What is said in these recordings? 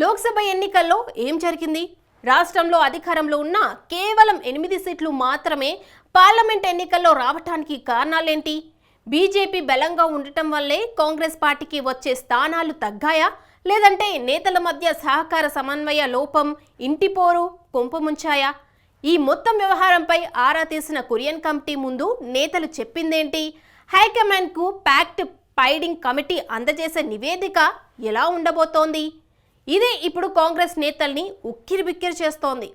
లోక్సభ ఎన్నికల్లో ఏం జరిగింది? రాష్ట్రంలో అధికారంలో ఉన్న కేవలం ఎనిమిది సీట్లు మాత్రమే పార్లమెంట్ ఎన్నికల్లో రావటానికి కారణాలేంటి? బీజేపీ బలంగా ఉండటం వల్లే కాంగ్రెస్ పార్టీకి వచ్చే స్థానాలు తగ్గాయా? లేదంటే నేతల మధ్య సహకార సమన్వయ లోపం ఇంటిపోరు కుంపముంచాయా ఈ మొత్తం వ్యవహారంపై ఆరా తీసిన కొరియన్ కమిటీ ముందు నేతలు చెప్పిందేంటి? హైకమాండ్కు ప్యాక్ట్ పైడింగ్ కమిటీ అందజేసే నివేదిక ఎలా ఉండబోతోంది? ఇదే ఇప్పుడు కాంగ్రెస్ నేతల్ని ఉక్కిరిబిక్కిరి చేస్తోంది.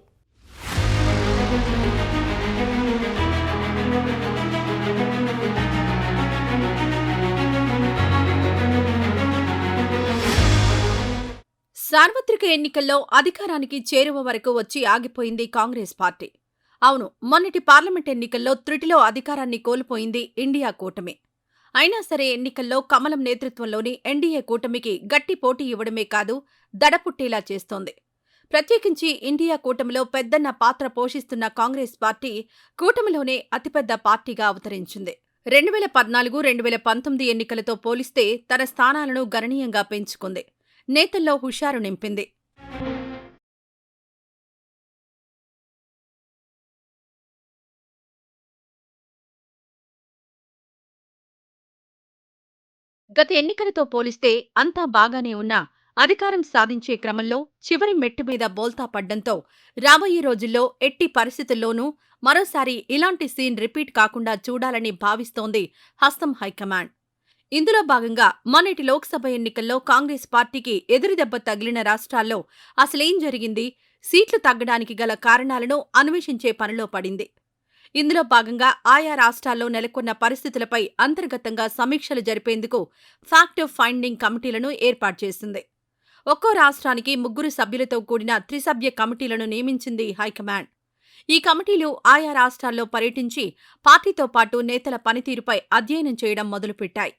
సార్వత్రిక ఎన్నికల్లో అధికారానికి చేరువ వరకు వచ్చి ఆగిపోయింది కాంగ్రెస్ పార్టీ. అవును మొన్నటి పార్లమెంట్ ఎన్నికల్లో త్రుటిలో అధికారాన్ని కోల్పోయింది ఇండియా కూటమి. అయినా సరే ఎన్నికల్లో కమలం నేతృత్వంలోని ఎన్డీఏ కూటమికి గట్టి పోటీ ఇవ్వడమే కాదు దడపుట్టేలా చేస్తోంది. ప్రత్యేకించి ఇండియా కూటమిలో పెద్దన్న పాత్ర పోషిస్తున్న కాంగ్రెస్ పార్టీ కూటమిలోనే అతిపెద్ద పార్టీగా అవతరించింది. రెండు వేల పద్నాలుగు రెండు వేల పంతొమ్మిది ఎన్నికలతో పోలిస్తే తన స్థానాలను గణనీయంగా పెంచుకుంది. నేతల్లో హుషారు నింపింది. గత ఎన్నికలతో పోలిస్తే అంతా బాగానే ఉన్నా అధికారం సాధించే క్రమంలో చివరి మెట్టు మీద బోల్తా పడ్డంతో రాబోయే రోజుల్లో ఎట్టి పరిస్థితుల్లోనూ మరోసారి ఇలాంటి సీన్ రిపీట్ కాకుండా చూడాలని భావిస్తోంది హస్తం హైకమాండ్. ఇందులో భాగంగా మొన్నటి లోక్సభ ఎన్నికల్లో కాంగ్రెస్ పార్టీకి ఎదురుదెబ్బ తగిలిన రాష్ట్రాల్లో అసలేం జరిగింది? సీట్లు తగ్గడానికి గల కారణాలను అన్వేషించే పనిలో పడింది. ఇందులో భాగంగా ఆయా రాష్ట్రాల్లో నెలకొన్న పరిస్థితులపై అంతర్గతంగా సమీక్షలు జరిపేందుకు ఫ్యాక్ట్ ఫైండింగ్ కమిటీలను ఏర్పాటు చేసింది. ఒక్కో రాష్ట్రానికి ముగ్గురు సభ్యులతో కూడిన త్రిసభ్య కమిటీలను నియమించింది హైకమాండ్. ఈ కమిటీలు ఆయా రాష్ట్రాల్లో పర్యటించి పార్టీతో పాటు నేతల పనితీరుపై అధ్యయనం చేయడం మొదలుపెట్టాయి.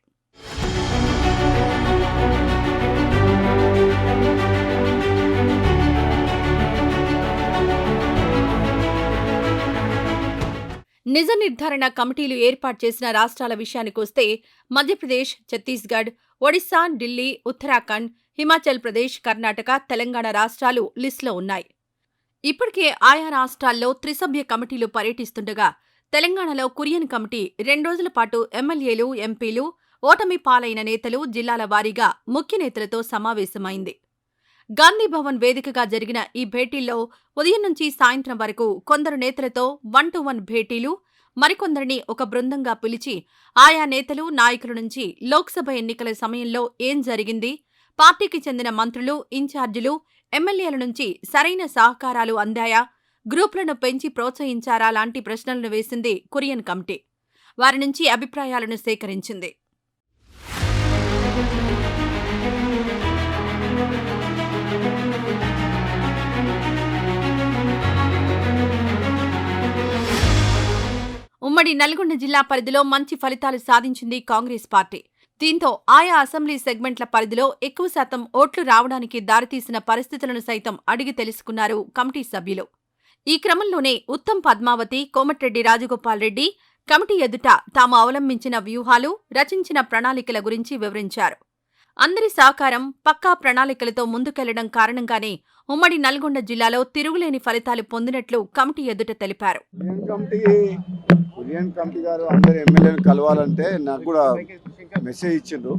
నిజ నిర్ధారణ కమిటీలు ఏర్పాటు చేసిన రాష్ట్రాల విషయానికొస్తే మధ్యప్రదేశ్ ఛత్తీస్గఢ్ ఒడిశా ఢిల్లీ ఉత్తరాఖండ్ హిమాచల్ ప్రదేశ్ కర్ణాటక తెలంగాణ రాష్ట్రాలు లిస్టులో ఉన్నాయి. ఇప్పటికే ఆయా రాష్ట్రాల్లో త్రిసభ్య కమిటీలు పర్యటిస్తుండగా తెలంగాణలో కురియన్ కమిటీ రెండు రోజుల పాటు ఎమ్మెల్యేలు ఎంపీలు ఓటమి పాలైన నేతలు జిల్లాల వారీగా ముఖ్య నేతలతో సమావేశమైంది. గాంధీ భవన్ వేదికగా జరిగిన ఈ భేటీల్లో ఉదయం నుంచి సాయంత్రం వరకు కొందరు నేతలతో వన్ టు వన్ భేటీలు మరికొందరిని ఒక బృందంగా పిలిచి ఆయా నేతలు నాయకుల నుంచి లోక్సభ ఎన్నికల సమయంలో ఏం జరిగింది పార్టీకి చెందిన మంత్రులు ఇన్ఛార్జీలు ఎమ్మెల్యేల నుంచి సరైన సహకారాలు అందాయా గ్రూపులను పెంచి ప్రోత్సహించారా లాంటి ప్రశ్నలను వేసింది కురియన్ కమిటీ. వారి నుంచి అభిప్రాయాలను సేకరించింది. ఉమ్మడి నల్గొండ జిల్లా పరిధిలో మంచి ఫలితాలు సాధించింది కాంగ్రెస్ పార్టీ. దీంతో ఆయా అసెంబ్లీ సెగ్మెంట్ల పరిధిలో ఎక్కువ శాతం ఓట్లు రావడానికి దారితీసిన పరిస్థితులను సైతం అడిగి తెలుసుకున్నారు కమిటీ సభ్యులు. ఈ క్రమంలోనే ఉత్తమ్ పద్మావతి కోమటిరెడ్డి రాజగోపాల్ రెడ్డి కమిటీ ఎదుట తాము అవలంబించిన వ్యూహాలు రచించిన ప్రణాళికల గురించి వివరించారు. అందరి సహకారం పక్కా ప్రణాళికలతో ముందుకెళ్ళడం కారణంగానే ఉమ్మడి నల్గొండ జిల్లాలో తిరుగులేని ఫలితాలు పొందినట్లు కమిటీ ఎదుట తెలిపారు. కమిటీ కమిటీ గారు అందరు కలవాలంటే నాకు కూడా మెసేజ్ ఇచ్చిండ్రు.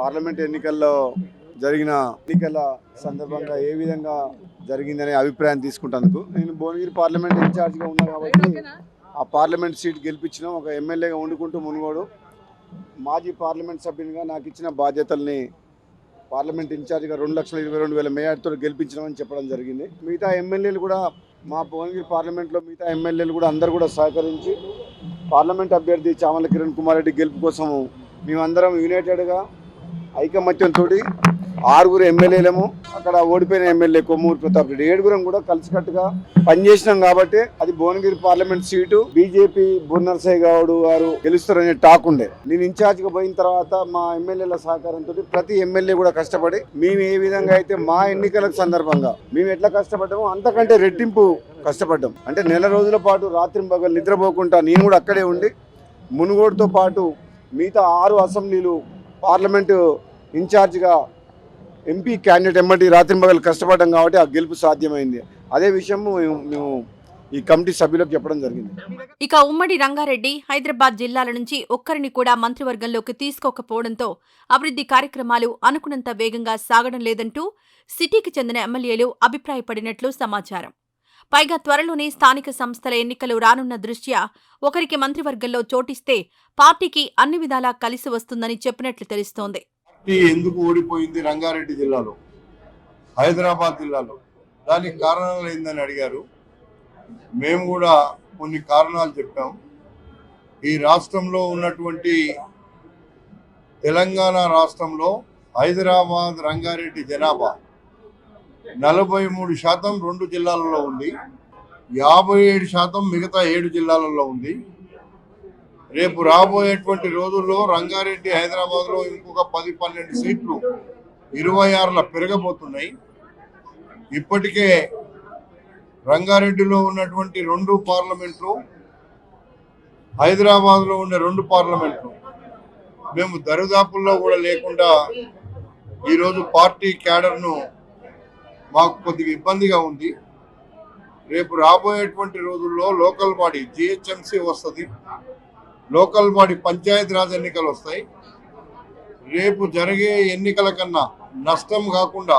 పార్లమెంట్ ఎన్నికల్లో జరిగిన ఎన్నికల సందర్భంగా ఏ విధంగా జరిగిందనే అభిప్రాయం తీసుకుంటాను నేను భువనగిరి పార్లమెంట్ ఇన్ఛార్జ్గా ఉన్నా కాబట్టి ఆ పార్లమెంట్ సీట్ గెలిపించిన ఒక ఎమ్మెల్యేగా వండుకుంటూ మునుగోడు. మాజీ పార్లమెంట్ సభ్యునిగా నాకు ఇచ్చిన బాధ్యతల్ని పార్లమెంట్ ఇన్ఛార్జిగా రెండు లక్షల ఇరవై రెండు వేల మేయార్తో గెలిపించడమని చెప్పడం జరిగింది. మిగతా ఎమ్మెల్యేలు కూడా మా భువనగిరి పార్లమెంట్లో మిగతా ఎమ్మెల్యేలు కూడా అందరూ కూడా సహకరించి పార్లమెంట్ అభ్యర్థి చామల కిరణ్ కుమార్ రెడ్డి గెలుపు కోసం మేమందరం యునైటెడ్గా ఐకమత్యంతో ఆరుగురు ఎమ్మెల్యేలము అక్కడ ఓడిపోయిన ఎమ్మెల్యే కొమ్మూరు ప్రతాప్ రెడ్డి. ఏడుగురం కూడా కలిసికట్టుగా పనిచేసినాం కాబట్టి అది Bhuvanagiri parliament seat. BJP Bunnarsaiah Goud గారు గెలుస్తారనే టాక్ ఉండే. నేను ఇన్ఛార్జ్గా పోయిన తర్వాత మా ఎమ్మెల్యేల సహకారంతో ప్రతి ఎమ్మెల్యే కూడా కష్టపడి మేము ఏ విధంగా అయితే మా ఎన్నికల సందర్భంగా మేము ఎట్లా కష్టపడ్డామో అంతకంటే రెట్టింపు కష్టపడ్డాం. అంటే నెల రోజుల పాటు రాత్రి పగలు నిద్రపోకుండా నేను కూడా అక్కడే ఉండి మునుగోడుతో పాటు మిగతా ఆరు అసెంబ్లీలు పార్లమెంటు ఇన్ఛార్జిగా ఎంపీ క్యాండిడేట్ ఎమ్మటి రాత్రి మగలు కష్టపడడం కాబట్టి ఆ గెలుపు సాధ్యమైంది. అదే విషయం మేము ఈ కమిటీ సభ్యులకు చెప్పడం జరిగింది. ఇక ఉమ్మడి రంగారెడ్డి హైదరాబాద్ జిల్లాల నుంచి ఒక్కరిని కూడా మంత్రివర్గంలోకి తీసుకోకపోవడంతో అభివృద్ధి కార్యక్రమాలు అనుకున్నంత వేగంగా సాగడం లేదంటూ సిటీకి చెందిన ఎమ్మెల్యేలు అభిప్రాయపడినట్లు సమాచారం. పైగా త్వరలోనే స్థానిక సంస్థల ఎన్నికలు రానున్న దృష్ట్యా ఒకరికి మంత్రివర్గంలో చోటిస్తే పార్టీకి అన్ని విధాలా కలిసి వస్తుందని చెప్పినట్లు తెలుస్తోంది. పార్టీ ఎందుకు ఓడిపోయింది రంగారెడ్డి జిల్లాలో? హైదరాబాద్ జిల్లాలో. దానికి కారణాలు ఏందని అడిగారు. మేము కూడా కొన్ని కారణాలు చెప్పాం. ఈ రాష్ట్రంలో ఉన్నటువంటి తెలంగాణ రాష్ట్రంలో హైదరాబాద్ రంగారెడ్డి జనాభా నలభై మూడు శాతం రెండు జిల్లాలలో ఉంది. యాభై ఏడు శాతం మిగతా ఏడు జిల్లాలలో ఉంది. రేపు రాబోయేటువంటి రోజుల్లో రంగారెడ్డి హైదరాబాద్లో ఇంకొక పది పన్నెండు సీట్లు ఇరవై ఆరుల పెరగబోతున్నాయి. ఇప్పటికే రంగారెడ్డిలో ఉన్నటువంటి రెండు పార్లమెంట్లు హైదరాబాద్లో ఉన్న రెండు పార్లమెంట్లు. మేము దరిదాపుల్లో కూడా లేకుండా ఈరోజు పార్టీ క్యాడర్ను మాకు కొద్దిగా ఇబ్బందిగా ఉంది. రేపు రాబోయేటువంటి రోజుల్లో లోకల్ బాడీ జిహెచ్ఎంసీ వస్తుంది. లోకల్ బాడీ పంచాయతీ రాజ్ ఎన్నికలు వస్తాయి. రేపు జరిగే ఎన్నికల కన్నా నష్టం కాకుండా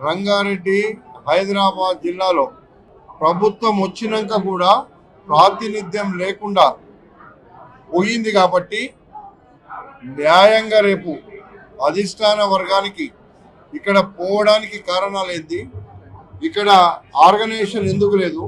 రంగారెడ్డి హైదరాబాద్ జిల్లాలో ప్రభుత్వం వచ్చినాక కూడా ప్రాతినిధ్యం లేకుండా పోయింది కాబట్టి న్యాయంగా రేపు అధిష్టాన వర్గానికి ఇక్కడ పోవడానికి కారణాలు ఏంటి ఇక్కడ ఆర్గనైజేషన్ ఎందుకు లేదు?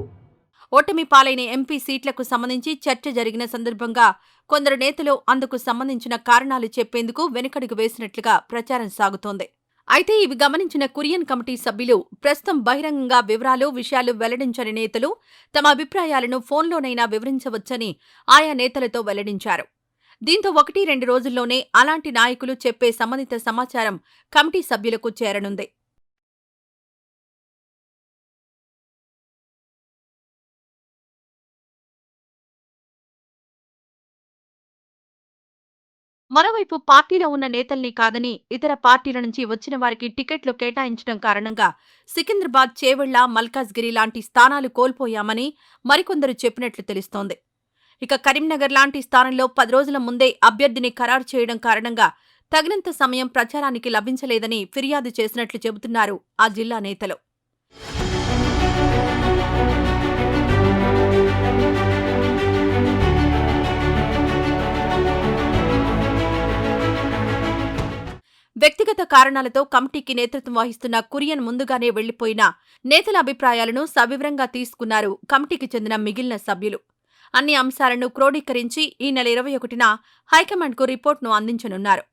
ఓటమి పాలైన ఎంపీ సీట్లకు సంబంధించి చర్చ జరిగిన సందర్భంగా కొందరు నేతలు అందుకు సంబంధించిన కారణాలు చెప్పేందుకు వెనుకడుగు వేసినట్లుగా ప్రచారం సాగుతోంది. అయితే ఇవి గమనించిన కురియన్ కమిటీ సభ్యులు ప్రస్తుతం బహిరంగంగా వివరాలు విషయాలు వెల్లడించని నేతలు తమ అభిప్రాయాలను ఫోన్లోనైనా వివరించవచ్చని ఆయా నేతలతో వెల్లడించారు. దీంతో ఒకటి రెండు రోజుల్లోనే అలాంటి నాయకులు చెప్పే సంబంధిత సమాచారం కమిటీ సభ్యులకు చేరనుంది. మరోవైపు పార్టీలో ఉన్న నేతల్ని కాదని ఇతర పార్టీల నుంచి వచ్చిన వారికి టికెట్లు కేటాయించడం కారణంగా సికింద్రాబాద్ చేవెళ్ళ మల్కాజ్గిరి లాంటి స్థానాలు కోల్పోయామని మరికొందరు చెప్పినట్లు తెలుస్తోంది. ఇక కరీంనగర్ లాంటి స్థానంలో పది రోజుల ముందే అభ్యర్థిని ఖరారు చేయడం కారణంగా తగినంత సమయం ప్రచారానికి లభించలేదని ఫిర్యాదు చేసినట్లు చెబుతున్నారు ఆ జిల్లా నేతలు. వ్యక్తిగత కారణాలతో కమిటీకి నేతృత్వం వహిస్తున్న కురియన్ ముందుగానే వెళ్ళిపోయిన నేతల అభిప్రాయాలను సవివరంగా తీసుకున్నారు కమిటీకి చెందిన మిగిలిన సభ్యులు. అన్ని అంశాలను క్రోడీకరించి ఈ నెల ఇరవై ఒకటిన హైకమాండ్కు రిపోర్ట్ను అందించనున్నారు.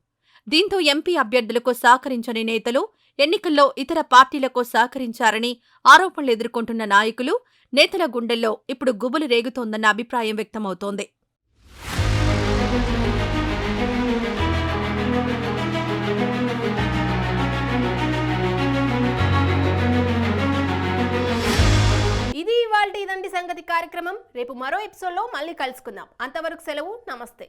దీంతో ఎంపీ అభ్యర్థులకు సహకరించని నేతలు ఎన్నికల్లో ఇతర పార్టీలకు సహకరించారని ఆరోపణలు ఎదుర్కొంటున్న నాయకులు నేతల గుండెల్లో ఇప్పుడు గుబులు రేగుతోందన్న అభిప్రాయం వ్యక్తమవుతోంది. సంగతి కార్యక్రమం రేపు మరో ఎపిసోడ్లో మళ్ళీ కలుసుకుందాం. అంతవరకు సెలవు నమస్తే.